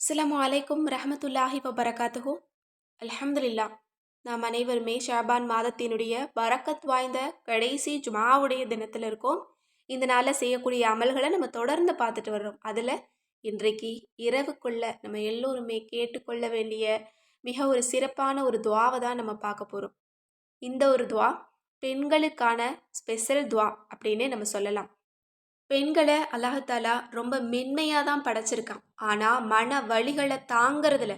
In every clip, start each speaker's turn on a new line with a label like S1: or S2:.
S1: அஸ்லாம் அலைக்கும் ரஹமத்துல்லாஹி வபரகாத்துஹு. அலமதுல்லா நாம் அனைவருமே ஷாபான் மாதத்தினுடைய பரக்கத் வாய்ந்த கடைசி ஜுமாவுடைய தினத்தில் இருக்கோம். இந்த நாளில் செய்யக்கூடிய அமல்களை நம்ம தொடர்ந்து பார்த்துட்டு வர்றோம். அதில் இன்றைக்கு இரவுக்குள்ள நம்ம எல்லோருமே கேட்டுக்கொள்ள வேண்டிய மிக ஒரு சிறப்பான ஒரு துவாவை தான் நம்ம பார்க்க போகிறோம் இந்த ஒரு துவா பெண்களுக்கான ஸ்பெஷல் துவா அப்படின்னே நம்ம சொல்லலாம். பெண்களை அல்லாஹாலா ரொம்ப மென்மையாக தான் படைச்சிருக்கான். ஆனால் மன வழிகளை தாங்கிறதுல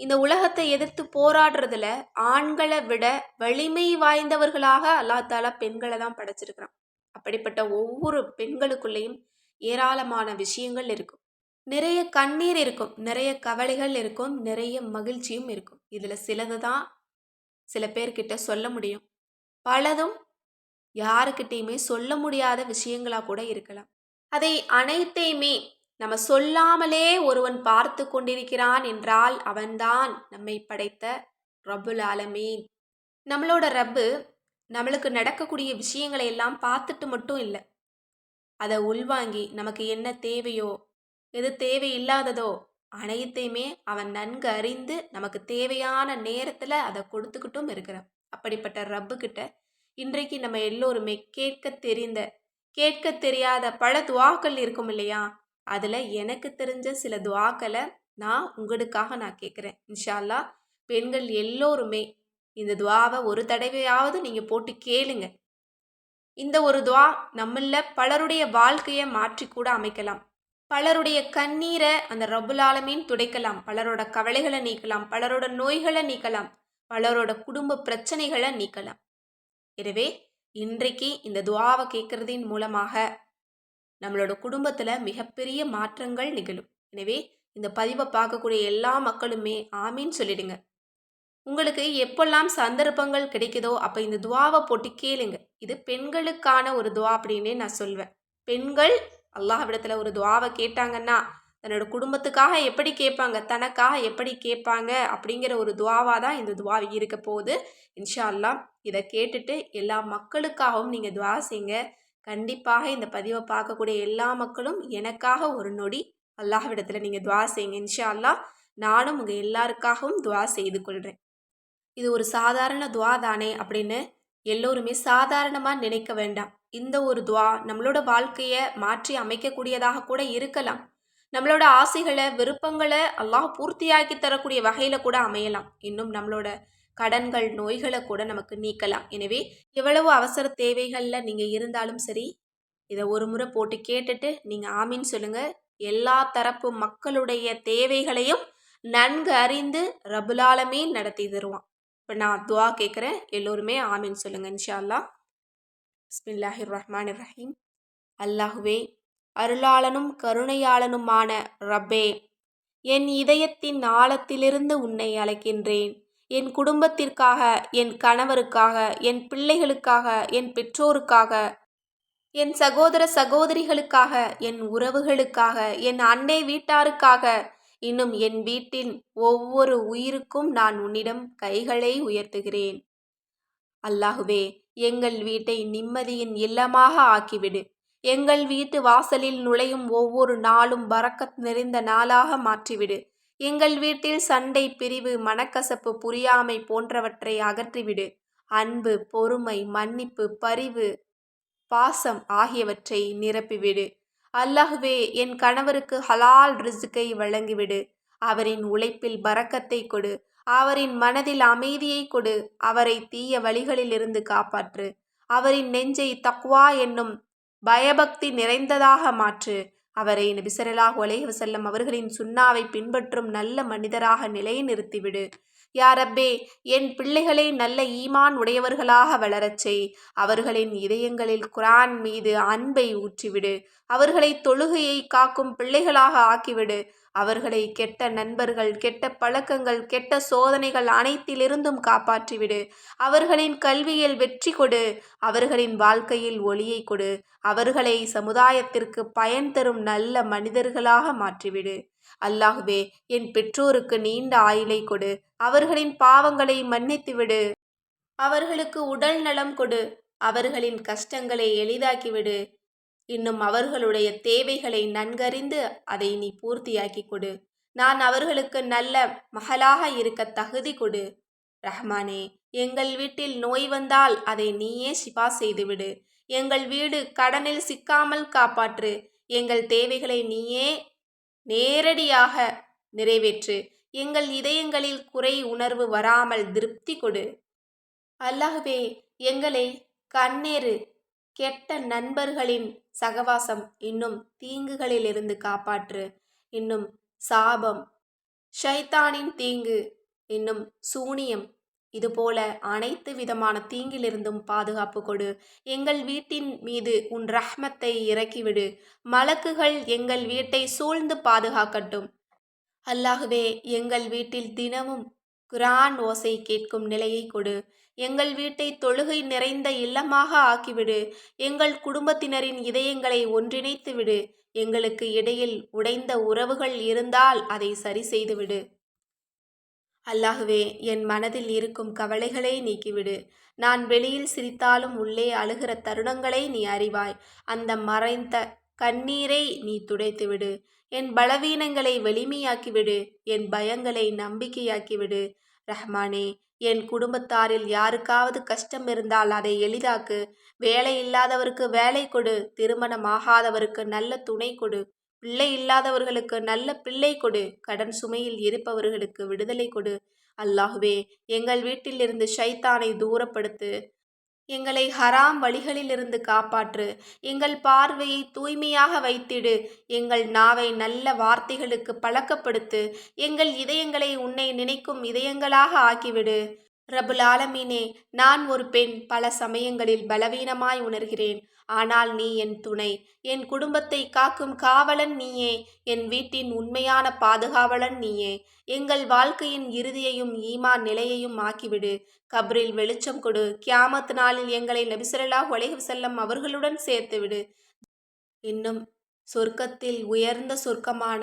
S1: இந்த உலகத்தை எதிர்த்து போராடுறதுல ஆண்களை விட வலிமை வாய்ந்தவர்களாக அல்லாஹாலா பெண்களை தான் படைச்சிருக்கிறான். அப்படிப்பட்ட ஒவ்வொரு பெண்களுக்குள்ளேயும் ஏராளமான விஷயங்கள் இருக்கும். நிறைய கண்ணீர் இருக்கும். நிறைய கவலைகள் இருக்கும். நிறைய மகிழ்ச்சியும் இருக்கும். இதில் சிலது தான் சில பேர்கிட்ட சொல்ல முடியும். பலதும் யாருக்கிட்டேயுமே சொல்ல முடியாத விஷயங்களா கூட இருக்கலாம். அதை அனைத்தையுமே நம்ம சொல்லாமலே ஒருவன் பார்த்து கொண்டிருக்கிறான் என்றால் அவன்தான் நம்மை படைத்த ரப்புல் ஆலமீன். நம்மளோட ரப்பு நம்மளுக்கு நடக்கக்கூடிய விஷயங்களை எல்லாம் பார்த்துட்டு மட்டும் இல்லை. அதை உள்வாங்கி நமக்கு என்ன தேவையோ எது தேவையில்லாததோ அனைத்தையுமே அவன் நன்கு அறிந்து நமக்கு தேவையான நேரத்தில் அதை கொடுத்துக்கிட்டும் இருக்கிறான். அப்படிப்பட்ட ரப்பு கிட்ட இன்றைக்கு நம்ம எல்லோருமே கேட்க தெரிந்த கேட்க தெரியாத பல துவாக்கள் இருக்கும் இல்லையா? அதில் எனக்கு தெரிஞ்ச சில துவாக்களை நான் உங்களுக்காக நான் கேட்குறேன். இன்ஷால்லா பெண்கள் எல்லோருமே இந்த துவாவை ஒரு தடவையாவது நீங்கள் போட்டு கேளுங்க. இந்த ஒரு துவா நம்மள பலருடைய வாழ்க்கையை மாற்றி கூட அமைக்கலாம். பலருடைய கண்ணீரை அந்த ரபுலாலமீன் துடைக்கலாம். பலரோட கவலைகளை நீக்கலாம். பலரோட நோய்களை நீக்கலாம். பலரோட குடும்ப பிரச்சனைகளை நீக்கலாம். எனவே இன்றைக்கு இந்த துவாவை கேட்கறதின் மூலமாக நம்மளோட குடும்பத்தில் மிகப்பெரிய மாற்றங்கள் நிகழும். எனவே இந்த பதிவை பார்க்கக்கூடிய எல்லா மக்களுமே ஆமின்னு சொல்லிடுங்க. உங்களுக்கு எப்பெல்லாம் சந்தர்ப்பங்கள் கிடைக்குதோ அப்போ இந்த துவாவை போட்டு கேளுங்க. இது பெண்களுக்கான ஒரு துவா அப்படின்னே நான் சொல்வேன். பெண்கள் அல்லாஹ் விடத்தில் ஒரு துவாவை கேட்டாங்கன்னா தன்னோட குடும்பத்துக்காக எப்படி கேட்பாங்க? தனக்காக எப்படி கேட்பாங்க? அப்படிங்கிற ஒரு துவாவாக தான் இந்த துவா இருக்க போகுது. இன்ஷா அல்லா இதை கேட்டுட்டு எல்லா மக்களுக்காகவும் நீங்கள் துவா செய்யுங்க கண்டிப்பாக இந்த பதிவை பார்க்கக்கூடிய எல்லா மக்களும் எனக்காக ஒரு நொடி அல்லாஹ்விடத்தில் நீங்கள் துவா செய்யுங்க இன்ஷா அல்லா நானும் உங்கள் எல்லாருக்காகவும் துவா செய்து கொள்கிறேன் இது ஒரு சாதாரண துவா தானே அப்படின்னு எல்லோருமே சாதாரணமாக நினைக்க வேண்டாம். இந்த ஒரு துவா நம்மளோட வாழ்க்கையை மாற்றி அமைக்கக்கூடியதாக கூட இருக்கலாம். நம்மளோட ஆசைகளை விருப்பங்களை அல்லாஹ் பூர்த்தியாக்கி தரக்கூடிய வகையில் கூட அமையலாம். இன்னும் நம்மளோட கடன்கள் நோய்களை கூட நமக்கு நீக்கலாம். எனவே எவ்வளவு அவசர தேவைகளில் நீங்கள் இருந்தாலும் சரி இதை ஒரு முறை போட்டு கேட்டுட்டு நீங்கள் ஆமின்னு சொல்லுங்கள் எல்லா தரப்பு மக்களுடைய தேவைகளையும் நன்கு அறிந்து ரபுலாலமே நடத்தி தருவான். இப்போ நான் துவா கேட்குறேன் எல்லோருமே ஆமின்னு சொல்லுங்கள் இன்ஷா அல்லா பிஸ்மில்லாஹிர் ரஹ்மான் ரஹீம். அல்லாஹுவே அருளாளனும் கருணையாளனுமான ரப்பே என் இதயத்தின் ஆழத்திலிருந்து உன்னை அழைக்கின்றேன். என் குடும்பத்திற்காக என் கணவருக்காக என் பிள்ளைகளுக்காக என் பெற்றோருக்காக என் சகோதர சகோதரிகளுக்காக என் உறவுகளுக்காக என் அன்னை வீட்டாருக்காக இன்னும் என் வீட்டின் ஒவ்வொரு உயிருக்கும் நான் உன்னிடம் கைகளை உயர்த்துகிறேன். அல்லாஹுவே எங்கள் வீட்டை நிம்மதியின் இல்லமாக ஆக்கிவிடு. எங்கள் வீட்டு வாசலில் நுழையும் ஒவ்வொரு நாளும் பறக்கத் நிறைந்த நாளாக மாற்றிவிடு. எங்கள் வீட்டில் சண்டை பிரிவு மனக்கசப்பு புரியாமை போன்றவற்றை அகற்றிவிடு. அன்பு பொறுமை மன்னிப்பு பரிவு பாசம் ஆகியவற்றை நிரப்பிவிடு. அல்லாஹுவே என் கணவருக்கு ஹலால் ரிசுக்கை வழங்கிவிடு. அவரின் உழைப்பில் பறக்கத்தை கொடு. அவரின் மனதில் அமைதியை கொடு. அவரை தீய வழிகளிலிருந்து காப்பாற்று. அவரின் நெஞ்சை தக்வா என்னும் பயபக்தி நிறைந்ததாக மாற்று. அவரை நபிசரலாஹ் ஒலேஹ் செல்லம் அவர்களின் சுண்ணாவை பின்பற்றும் நல்ல மனிதராக நிலைநிறுத்திவிடு. யாரப்பே என் பிள்ளைகளை நல்ல ஈமான் உடையவர்களாக வளரச் செய். அவர்களின் இதயங்களில் குரான் மீது அன்பை ஊற்றிவிடு. அவர்களை தொழுகையை காக்கும் பிள்ளைகளாக ஆக்கிவிடு. அவர்களை கெட்ட நண்பர்கள் கெட்ட பழக்கங்கள் கெட்ட சோதனைகள் அனைத்திலிருந்தும் காப்பாற்றிவிடு. அவர்களின் கல்வியில் வெற்றி கொடு. அவர்களின் வாழ்க்கையில் ஒளியை கொடு. அவர்களை சமுதாயத்திற்கு பயன் தரும் நல்ல மனிதர்களாக மாற்றிவிடு. அல்லாஹுவே என் பெற்றோருக்கு நீண்ட ஆயுளை கொடு. அவர்களின் பாவங்களை மன்னித்துவிடு. அவர்களுக்கு உடல் நலம் கொடு. அவர்களின் கஷ்டங்களை எளிதாக்கிவிடு. இன்னும் அவர்களுடைய தேவைகளை நன்கறிந்து அதை நீ பூர்த்தியாக்கி கொடு. நான் அவர்களுக்கு நல்ல மகளாக இருக்க தகுதி கொடு. ரஹ்மானே எங்கள் வீட்டில் நோய் வந்தால் அதை நீயே சிபா செய்துவிடு. எங்கள் வீடு கடனில் சிக்காமல் காப்பாற்று. எங்கள் தேவைகளை நீயே நேரடியாக நிறைவேற்று. எங்கள் இதயங்களில் குறை உணர்வு வராமல் திருப்தி கொடு. அல்லாஹ்வே எங்களை கண்ணேறு கெட்ட நண்பர்களின் சகவாசம் இன்னும் தீங்குகளிலிருந்து காப்பாற்று. இன்னும் சாபம். ஷைத்தானின் தீங்கு இன்னும் சூனியம். இதுபோல அனைத்து விதமான தீங்கிலிருந்தும் பாதுகாப்பு கொடு. எங்கள் வீட்டின் மீது உன் ரஹ்மத்தை இறக்கிவிடு. மலக்குகள் எங்கள் வீட்டை சூழ்ந்து பாதுகாக்கட்டும். அல்லாகவே எங்கள் வீட்டில் தினமும் குரான் ஓசை கேட்கும் நிலையை கொடு. எங்கள் வீட்டை தொழுகை நிறைந்த இல்லமாக ஆக்கிவிடு. எங்கள் குடும்பத்தினரின் இதயங்களை ஒன்றிணைத்து விடு. எங்களுக்கு இடையில் உடைந்த உறவுகள் இருந்தால் அதை சரி செய்துவிடு. அல்லாஹுவே என் மனதில் இருக்கும் கவலைகளை நீக்கிவிடு. நான் வெளியில் சிரித்தாலும் உள்ளே அழுகிற தருணங்களை நீ அறிவாய். அந்த மறைந்த கண்ணீரை நீ துடைத்துவிடு. என் பலவீனங்களை வெளிமையாக்கிவிடு. என் பயங்களை நம்பிக்கையாக்கிவிடு. ரஹ்மானே என் குடும்பத்தாரில் யாருக்காவது கஷ்டம் இருந்தால் அதை எளிதாக்கு. வேலை இல்லாதவருக்கு வேலை கொடு. திருமணம் ஆகாதவருக்கு நல்ல துணை கொடு. பிள்ளை இல்லாதவர்களுக்கு நல்ல பிள்ளை கொடு. கடன் சுமையில் இருப்பவர்களுக்கு விடுதலை கொடு. அல்லாஹுவே எங்கள் வீட்டிலிருந்து ஷைத்தானை தூரப்படுத்து. எங்களை ஹராம் வழிகளிலிருந்து காப்பாற்று. எங்கள் பார்வையை தூய்மையாக வைத்திடு. எங்கள் நாவை நல்ல வார்த்தைகளுக்கு பழக்கப்படுத்து. எங்கள் இதயங்களை உன்னை நினைக்கும் இதயங்களாக ஆக்கிவிடு. ரபுல் ஆலமீனே நான் ஒரு பெண் பல சமயங்களில் பலவீனமாய் உணர்கிறேன். ஆனால் நீ என் துணை. என் குடும்பத்தை காக்கும் காவலன் நீயே. என் வீட்டின் உண்மையான பாதுகாவலன் நீயே. எங்கள் வாழ்க்கையின் இறுதியையும் ஈமான் நிலையையும் ஆக்கிவிடு. கப்ரில் வெளிச்சம் கொடு. கியாமத் நாளில் எங்களை நபிசரலா உலக செல்லம் அவர்களுடன் சேர்த்துவிடு. இன்னும் சொர்க்கத்தில் உயர்ந்த சொர்க்கமான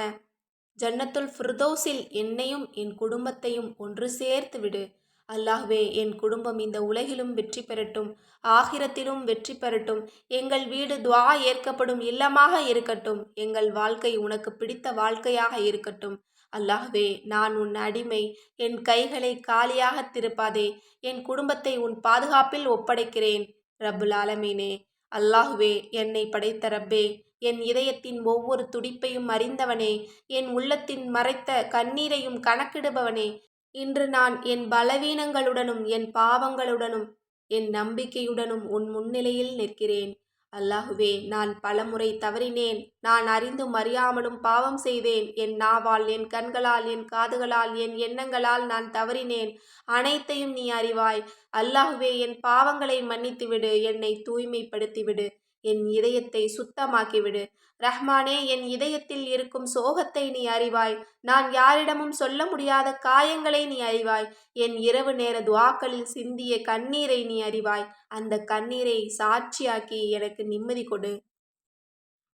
S1: ஜன்னத்துல் ஃபிர்தோஸில் என்னையும் என் குடும்பத்தையும் ஒன்று சேர்த்து விடு அல்லாஹ்வே என் குடும்பம் இந்த உலகிலும் வெற்றி பெறட்டும் ஆகிரத்திலும் வெற்றி பெறட்டும் எங்கள் வீடு துவா ஏற்கப்படும் இல்லமாக இருக்கட்டும் எங்கள் வாழ்க்கை உனக்கு பிடித்த வாழ்க்கையாக இருக்கட்டும். அல்லாஹ்வே நான் உன் அடிமை என் கைகளை காலியாக திருப்பாதே என் குடும்பத்தை உன் பாதுகாப்பில் ஒப்படைக்கிறேன். ரபுல் ஆலமீனே அல்லாஹுவே என்னை படைத்த ரப்பே என் இதயத்தின் ஒவ்வொரு துடிப்பையும் அறிந்தவனே என் உள்ளத்தின் மறைத்த கண்ணீரையும் கணக்கிடுபவனே இன்று நான் என் பலவீனங்களுடனும் என் பாவங்களுடனும் என் நம்பிக்கையுடனும் உன் முன்னிலையில் நிற்கிறேன். அல்லாஹுவே நான் பலமுறை தவறினேன். நான் அறிந்தும் அறியாமலும் பாவம் செய்தேன். என் நாவால் என் கண்களால் என் காதுகளால் என் எண்ணங்களால் நான் தவறினேன். அனைத்தையும் நீ அறிவாய். அல்லாஹுவே என் பாவங்களை மன்னித்துவிடு. என்னை தூய்மைப்படுத்திவிடு. என் இதயத்தை சுத்தமாக்கிவிடு. ரஹ்மானே என் இதயத்தில் இருக்கும் சோகத்தை நீ அறிவாய். நான் யாரிடமும் சொல்ல முடியாத காயங்களை நீ அறிவாய். என் இரவு நேர துவாக்களில் சிந்திய கண்ணீரை நீ அறிவாய். அந்த கண்ணீரை சாட்சியாக்கி எனக்கு நிம்மதி கொடு.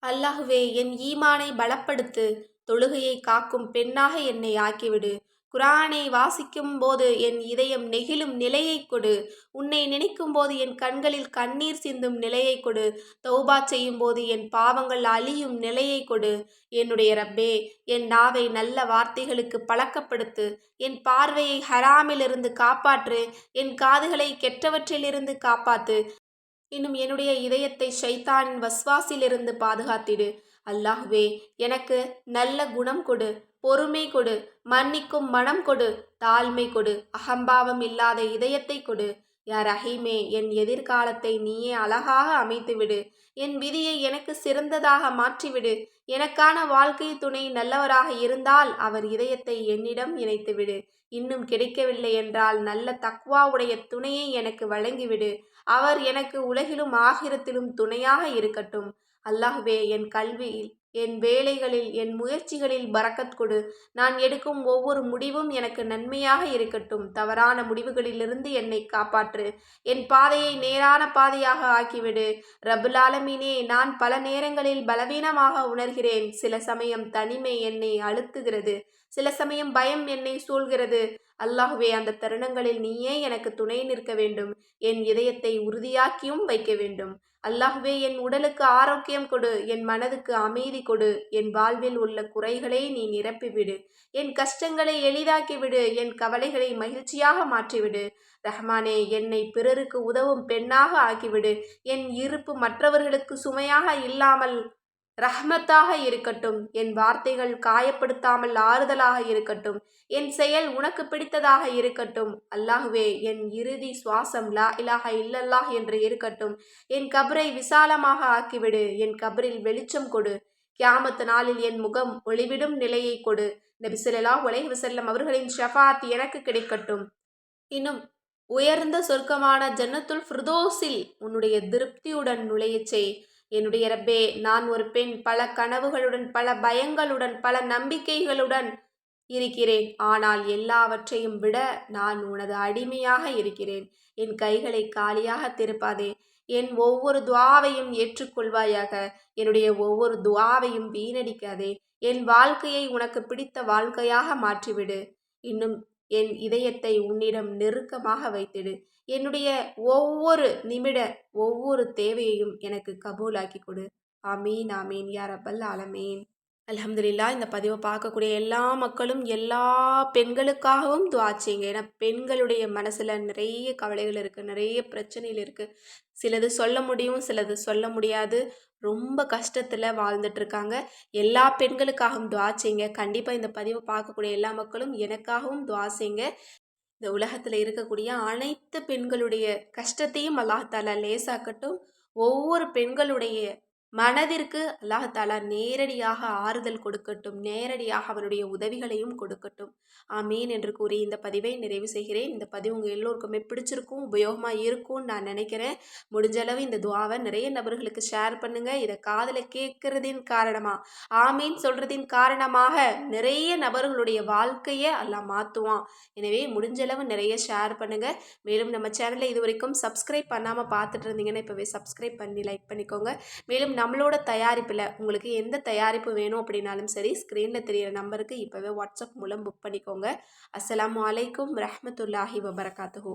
S1: அல்லாஹுவே என் ஈமானை பலப்படுத்து. தொழுகையை காக்கும் பெண்ணாக என்னை ஆக்கிவிடு. குரானை வாசிக்கும் போது என் இதயம் நெகிழும் நிலையை கொடு. உன்னை நினைக்கும் போது என் கண்களில் கண்ணீர் சிந்தும் நிலையை கொடு. தௌபா செய்யும் போது என் பாவங்கள் அழியும் நிலையை கொடு. என்னுடைய ரப்பே என் நாவை நல்ல வார்த்தைகளுக்கு பழக்கப்படுத்து. என் பார்வையை ஹராமிலிருந்து காப்பாற்று. என் காதுகளை கெட்டவற்றிலிருந்து காப்பாத்து. இன்னும் என்னுடைய இதயத்தை ஷைத்தானின் வஸ்வாசிலிருந்து பாதுகாத்திடு. அல்லாஹ்வே எனக்கு நல்ல குணம் கொடு. பொறுமை கொடு மன்னிக்கும் மனம் கொடு தாழ்மை கொடு அகம்பாவம் இல்லாத இதயத்தை கொடு. யார் ரஹீமே என் எதிர்காலத்தை நீயே அழகாக அமைத்துவிடு. என் விதியை எனக்கு சிறந்ததாக மாற்றிவிடு. எனக்கான வாழ்க்கை துணை நல்லவராக இருந்தால் அவர் இதயத்தை என்னிடம் இணைத்துவிடு. இன்னும் கிடைக்கவில்லை என்றால் நல்ல தக்வாவுடைய துணையை எனக்கு வழங்கிவிடு. அவர் எனக்கு உலகிலும் ஆகிரத்திலும் துணையாக இருக்கட்டும். அல்லாஹுவே என் கல்வியில் என் வேலைகளில் என் முயற்சிகளில் பறக்கத் கொடு. நான் எடுக்கும் ஒவ்வொரு முடிவும் எனக்கு நன்மையாக இருக்கட்டும். தவறான முடிவுகளிலிருந்து என்னை காப்பாற்று. என் பாதையை நேரான பாதையாக ஆக்கிவிடு. ரபுலாலமீனே நான் பல நேரங்களில் பலவீனமாக உணர்கிறேன். சில சமயம் தனிமை என்னை அழுத்துகிறது. சில சமயம் பயம் என்னை சூழ்கிறது. அல்லாஹுவே அந்த தருணங்களில் நீயே எனக்கு துணை நிற்க வேண்டும். என் இதயத்தை உறுதியாக்கியும் வைக்க வேண்டும். அல்லாஹுவே என் உடலுக்கு ஆரோக்கியம் கொடு. என் மனதுக்கு அமைதி கொடு. என் வாழ்வில் உள்ள குறைகளை நீ நிரப்பிவிடு. என் கஷ்டங்களை எளிதாக்கிவிடு. என் கவலைகளை மகிழ்ச்சியாக மாற்றிவிடு. ரஹ்மானே என்னை பிறருக்கு உதவும் பெண்ணாக ஆக்கிவிடு. என் இருப்பு மற்றவர்களுக்கு சுமையாக இல்லாமல் ரஹ்மத்தாக இருக்கட்டும். என் வார்த்தைகள் காயப்படுத்தாமல் ஆறுதலாக இருக்கட்டும். என் செயல் உனக்கு பிடித்ததாக இருக்கட்டும். அல்லாஹுவே என் இறுதி சுவாசம் லா இலாக இல்லல்லாஹ் என்று இருக்கட்டும். என் கபரை விசாலமாக ஆக்கிவிடு. என் கபரில் வெளிச்சம் கொடு. கியாமத்து நாளில் என் முகம் ஒளிவிடும் நிலையை கொடு. நபிசுல்லா உலகி செல்லம் அவர்களின் ஷஃபாத் எனக்கு கிடைக்கட்டும். இன்னும் உயர்ந்த சொர்க்கமான ஜன்னத்துல் ஃபிர்தோஸில் உன்னுடைய திருப்தியுடன் நுழையச் செய். என்னுடைய ரப்பே நான் ஒரு பெண் பல கனவுகளுடன் பல பயங்களுடன் பல நம்பிக்கைகளுடன் இருக்கிறேன். ஆனால் எல்லாவற்றையும் விட நான் உனது அடிமையாக இருக்கிறேன். என் கைகளை காலியாக திருப்பாதே. என் ஒவ்வொரு துவாவையும் ஏற்றுக்கொள்வாயாக. என்னுடைய ஒவ்வொரு துவாவையும் வீணடிக்காதே. என் வாழ்க்கையை உனக்கு பிடித்த வாழ்க்கையாக மாற்றிவிடு. இன்னும் என் இதயத்தை உன்னிடம் நெருக்கமாக வைத்திடு. என்னுடைய ஒவ்வொரு நிமிட ஒவ்வொரு தேவையையும் எனக்கு கபூலாக்கி கொடு. ஆமீன் ஆமீன் யார் அப்பல் ஆலமீன். அலமதுல்லா இந்த பதிவை பார்க்கக்கூடிய எல்லா மக்களும் எல்லா பெண்களுக்காகவும் துவா செய்யுங்க. ஏன்னா பெண்களுடைய மனசில் நிறைய கவலைகள் இருக்குது நிறைய பிரச்சனைகள் இருக்குது சிலது சொல்ல முடியும் சிலது சொல்ல முடியாது. ரொம்ப கஷ்டத்தில் வாழ்ந்துட்டுருக்காங்க. எல்லா பெண்களுக்காகவும் துவா செய்யுங்க. கண்டிப்பாக இந்த பதிவை பார்க்கக்கூடிய எல்லா மக்களும் எனக்காகவும் துவா செய்யுங்க. இந்த உலகத்தில் இருக்கக்கூடிய அனைத்து பெண்களுடைய கஷ்டத்தையும் அல்லாஹாலா லேசாக்கட்டும். ஒவ்வொரு பெண்களுடைய மனதிற்கு அல்லாஹாலா நேரடியாக ஆறுதல் கொடுக்கட்டும் நேரடியாக அவனுடைய உதவிகளையும் கொடுக்கட்டும். ஆமீன் என்று கூறி இந்த பதிவை நிறைவு செய்கிறேன். இந்த பதிவு உங்கள் எல்லோருக்குமே பிடிச்சிருக்கும் உபயோகமாக இருக்கும்னு நான் நினைக்கிறேன். முடிஞ்ச அளவு இந்த துவாவை நிறைய நபர்களுக்கு ஷேர் பண்ணுங்கள் இதை காதில் கேட்கறதின் காரணமாக ஆமீன் சொல்கிறதின் காரணமாக நிறைய நபர்களுடைய வாழ்க்கையை எல்லாம் மாற்றுவான் எனவே முடிஞ்சளவு நிறைய ஷேர் பண்ணுங்கள் மேலும் நம்ம சேனலை இது வரைக்கும் சப்ஸ்கிரைப் பண்ணாமல் பார்த்துட்டு இருந்தீங்கன்னா இப்போவே சப்ஸ்கிரைப் பண்ணி லைக் பண்ணிக்கோங்க. மேலும் நம்மளோட தயாரிப்பில் உங்களுக்கு எந்த தயாரிப்பு வேணும் அப்படின்னாலும் சரி ஸ்க்ரீனில் தெரியிற நம்பருக்கு இப்போவே வாட்ஸ்அப் மூலம் புக் பண்ணிக்கோங்க. அஸ்லாம் வலைக்கம் ரஹமத்துல்லாஹி வபரகாத்துஹூ.